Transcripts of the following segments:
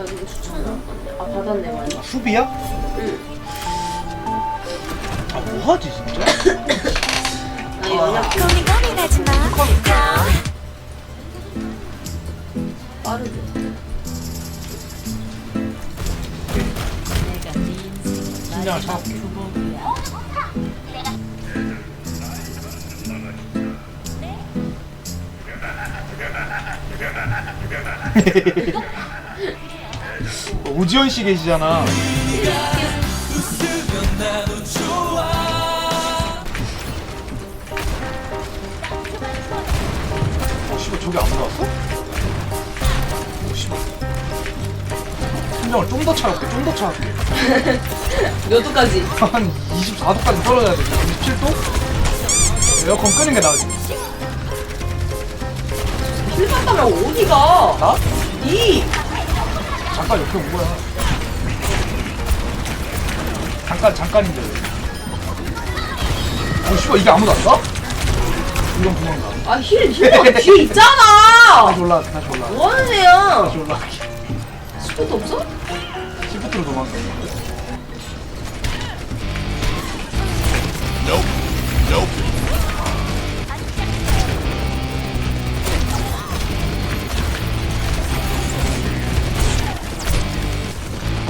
나 누구 추천 나왔던데. 아 받았네 많이. 아, 수비야? 응. 아 뭐하지 진짜? 나 연락 좀 고민 고민하지 마. 빠르게. 심장을 차갑게 오지연 씨 계시잖아. 어, 씨발 저기 안 나왔어? 어, 씨발. 심장을 좀 더 차갑게, 좀 더 차갑게. 몇 도까지? 한 24도까지 떨어져야 돼. 27도? 에어컨 끄는 게 나으지. 힐 받다면 어디가? 나? 이. 잠깐 옆에 온 거야. 잠깐, 잠깐인데. 어, 씨발, 이게 아무도 안 가? 이건 도망가. 아 힐 힐 뒤에 다시 있잖아. 올라, 다시 올라. 뭐 하는 애야? 다시 올라. 스포트 없어? 시프트로 도망가.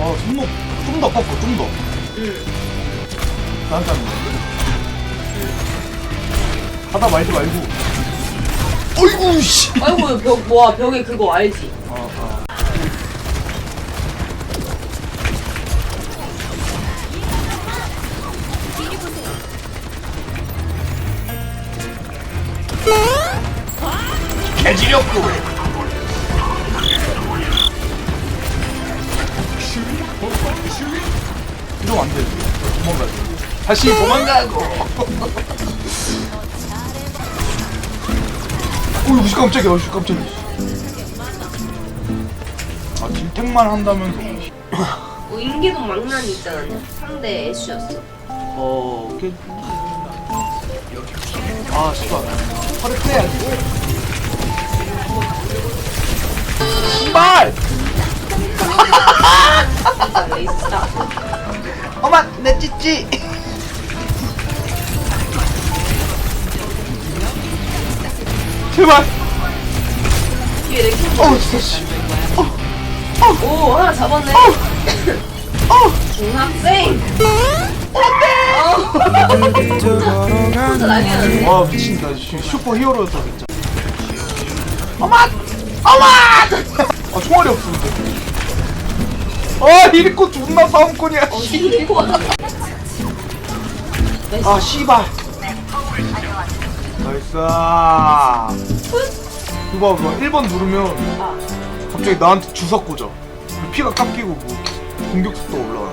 어, 손목 좀더 꺾어, 좀 더. 응. 나한테 하는 거. 하다 말지 말고. 어이구, 씨. 아이고 벽 뭐야 벽에 그거 알지? 어, 어. 개지렸고. 이러면 안 돼. 도망가야 돼. 다시 도망가고. 어이구, 씨, 깜짝이야. 어이구, 깜짝이야. 아, 딜택만 한다면서. 어, 인계동 망난이 있잖아. 상대 애쉬였어. 어, 그. 아, 씨발. 팔을 빼야지. 진짜 레이스다. 어마, 내 찌찌! 제발! 뒤에. 어우, 진짜, 씨. 오 하나 잡았네. 어! 중학생. 안돼. 혼자 났네. 와, 미친다. 슈- 슈퍼 히어로였어, 진짜. 어마! 어마! 아, 총알이 없어, 근데. 아, 이리코 존나 싸움꾼이야. 어. 아 씨발. 나이스. 그거 그거 1번 누르면 아. 갑자기 나한테 주석 꽂아. 피가 깎이고 뭐 공격 속도 올라와